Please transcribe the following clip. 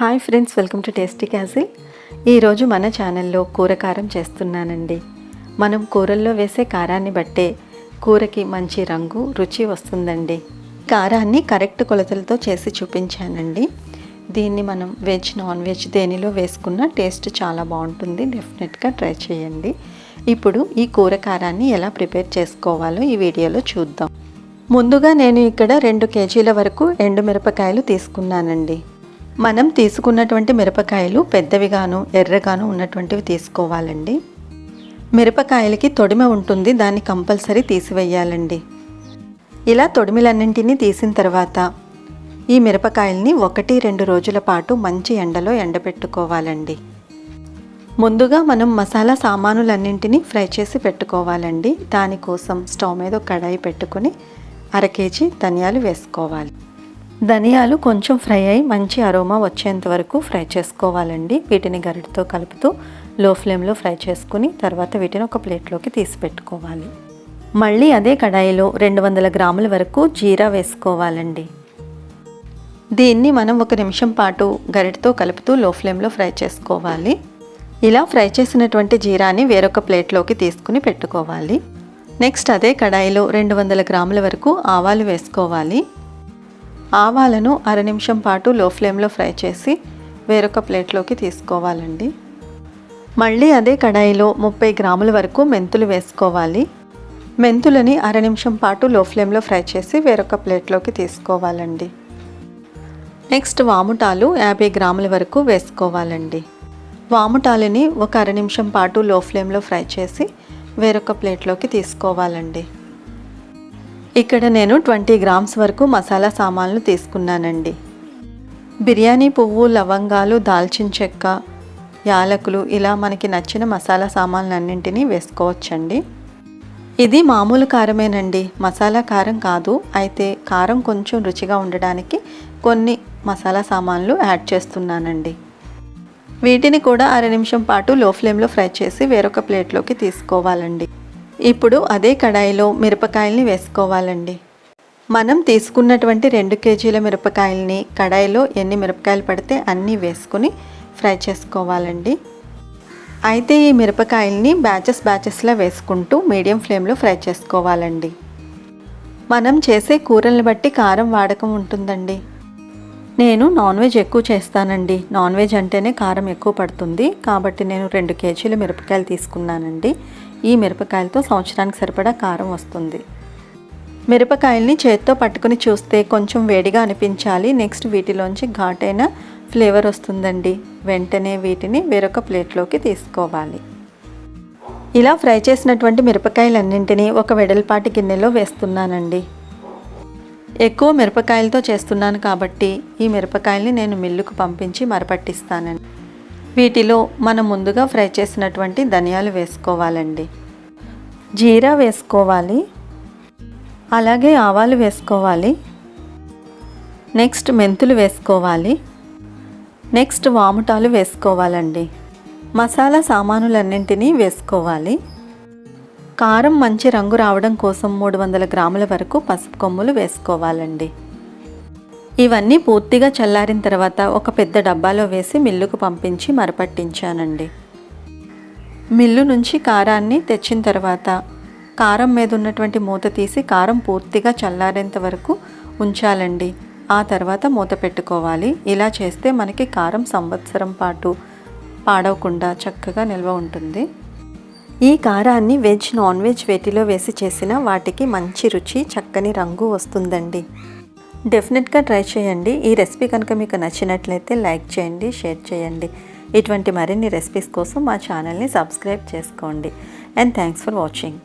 Hi friends welcome to tasty castle. ఈరోజు మన ఛానల్లో కూర కారం చేస్తున్నానండి. మనం కూరల్లో వేసే కారాన్ని బట్టే కూరకి మంచి రంగు రుచి వస్తుందండి. కారాన్ని కరెక్ట్ కొలతలతో చేసి చూపించానండి. దీన్ని మనం వెజ్ నాన్ వెజ్ దేనిలో వేసుకున్న టేస్ట్ చాలా బాగుంటుంది. డెఫినెట్గా ట్రై చేయండి. ఇప్పుడు ఈ కూర కారాన్ని ఎలా ప్రిపేర్ చేసుకోవాలో ఈ వీడియోలో చూద్దాం. ముందుగా నేను ఇక్కడ రెండు కేజీల వరకు ఎండుమిరపకాయలు తీసుకున్నానండి. మనం తీసుకున్నటువంటి మిరపకాయలు పెద్దవిగాను ఎర్రగాను ఉన్నటువంటివి తీసుకోవాలండి. మిరపకాయలకి తొడిమ ఉంటుంది దాన్ని కంపల్సరీ తీసివేయాలండి. ఇలా తొడిమిలన్నింటినీ తీసిన తర్వాత ఈ మిరపకాయల్ని ఒకటి రెండు రోజుల పాటు మంచి ఎండలో ఎండబెట్టుకోవాలండి. ముందుగా మనం మసాలా సామానులన్నింటినీ ఫ్రై చేసి పెట్టుకోవాలండి. దానికోసం స్టవ్ మీద కడాయి పెట్టుకొని అర కేజీ ధనియాలు వేసుకోవాలి. ధనియాలు కొంచెం ఫ్రై అయి మంచి అరోమా వచ్చేంత వరకు ఫ్రై చేసుకోవాలండి. వీటిని గరిటతో కలుపుతూ లో ఫ్లేమ్లో ఫ్రై చేసుకుని తర్వాత వీటిని ఒక ప్లేట్లోకి తీసి పెట్టుకోవాలి. మళ్ళీ అదే కడాయిలో రెండు వందల గ్రాముల వరకు జీరా వేసుకోవాలండి. దీన్ని మనం ఒక నిమిషం పాటు గరిటతో కలుపుతూ లో ఫ్లేమ్లో ఫ్రై చేసుకోవాలి. ఇలా ఫ్రై చేసినటువంటి జీరాని వేరొక ప్లేట్లోకి తీసుకుని పెట్టుకోవాలి. నెక్స్ట్ అదే కడాయిలో రెండు వందల గ్రాముల వరకు ఆవాలు వేసుకోవాలి. ఆవాలను అర నిమిషం పాటు లో ఫ్లేమ్లో ఫ్రై చేసి వేరొక ప్లేట్లోకి తీసుకోవాలండి. మళ్ళీ అదే కడాయిలో ముప్పై గ్రాముల వరకు మెంతులు వేసుకోవాలి. మెంతులని అర నిమిషం పాటు లో ఫ్లేమ్లో ఫ్రై చేసి వేరొక ప్లేట్లోకి తీసుకోవాలండి. నెక్స్ట్ వాముటాలు యాభై గ్రాముల వరకు వేసుకోవాలండి. వాముటాలని ఒక అర నిమిషం పాటు లో ఫ్లేమ్లో ఫ్రై చేసి వేరొక ప్లేట్లోకి తీసుకోవాలండి. ఇక్కడ నేను ట్వంటీ గ్రామ్స్ వరకు మసాలా సామాన్లు తీసుకున్నానండి. బిర్యానీ పువ్వు లవంగాలు దాల్చిన చెక్క యాలకులు ఇలా మనకి నచ్చిన మసాలా సామాన్లు అన్నింటినీ వేసుకోవచ్చండి. ఇది మామూలు కారమేనండి. మసాలా కారం కాదు. అయితే కారం కొంచెం రుచిగా ఉండడానికి కొన్ని మసాలా సామాన్లు యాడ్ చేస్తున్నానండి. వీటిని కూడా అర నిమిషం పాటు లో ఫ్లేమ్లో ఫ్రై చేసి వేరొక ప్లేట్లోకి తీసుకోవాలండి. ఇప్పుడు అదే కడాయిలో మిరపకాయల్ని వేసుకోవాలండి. మనం తీసుకున్నటువంటి రెండు కేజీల మిరపకాయల్ని కడాయిలో ఎన్ని మిరపకాయలు పడితే అన్నీ వేసుకుని ఫ్రై చేసుకోవాలండి. అయితే ఈ మిరపకాయల్ని బ్యాచెస్ బ్యాచెస్లా వేసుకుంటూ మీడియం ఫ్లేమ్లో ఫ్రై చేసుకోవాలండి. మనం చేసే కూరల్ని బట్టి కారం వాడకం ఉంటుందండి. నేను నాన్ వెజ్ ఎక్కువ చేస్తానండి. నాన్ వెజ్ అంటేనే కారం ఎక్కువ పడుతుంది. కాబట్టి నేను రెండు కేజీల మిరపకాయలు తీసుకున్నానండి. ఈ మిరపకాయలతో సంవత్సరానికి సరిపడా కారం వస్తుంది. మిరపకాయల్ని చేత్తో పట్టుకుని చూస్తే కొంచెం వేడిగా అనిపించాలి. నెక్స్ట్ వీటిలోంచి ఘాటైన ఫ్లేవర్ వస్తుందండి. వెంటనే వీటిని వేరొక ప్లేట్లోకి తీసుకోవాలి. ఇలా ఫ్రై చేసినటువంటి మిరపకాయలన్నింటినీ ఒక వెడల్పాటి గిన్నెలో వేస్తున్నానండి. ఎక్కువ మిరపకాయలతో చేస్తున్నాను కాబట్టి ఈ మిరపకాయల్ని నేను మిల్లుకు పంపించి మరపట్టిస్తానండి. వీటిలో మనం ముందుగా ఫ్రై చేసినటువంటి ధనియాలు వేసుకోవాలండి. జీరా వేసుకోవాలి. అలాగే ఆవాలు వేసుకోవాలి. నెక్స్ట్ మెంతులు వేసుకోవాలి. నెక్స్ట్ వాముటాలు వేసుకోవాలండి. మసాలా సామానులన్నింటినీ వేసుకోవాలి. కారం మంచి రంగు రావడం కోసం మూడు వందల గ్రాముల వరకు పసుపు కొమ్ములు వేసుకోవాలండి. ఇవన్నీ పూర్తిగా చల్లారిన తర్వాత ఒక పెద్ద డబ్బాలో వేసి మిల్లుకు పంపించి మరపట్టించానండి. మిల్లు నుంచి కారాన్ని తెచ్చిన తర్వాత కారం మీద ఉన్నటువంటి మూత తీసి కారం పూర్తిగా చల్లారేంత వరకు ఉంచాలండి. ఆ తర్వాత మూత పెట్టుకోవాలి. ఇలా చేస్తే మనకి కారం సంవత్సరం పాటు పాడవకుండా చక్కగా నిల్వ ఉంటుంది. ఈ కారాన్ని వెజ్ నాన్ వెజ్ వేటిలో వేసి చేసిన వాటికి మంచి రుచి చక్కని రంగు వస్తుందండి. డెఫినెట్గా ట్రై చేయండి. ఈ రెసిపీ కనుక మీకు నచ్చినట్లయితే లైక్ చేయండి షేర్ చేయండి. ఇటువంటి మరిన్ని రెసిపీస్ కోసం మా ఛానల్ని సబ్స్క్రైబ్ చేసుకోండి. And thanks for watching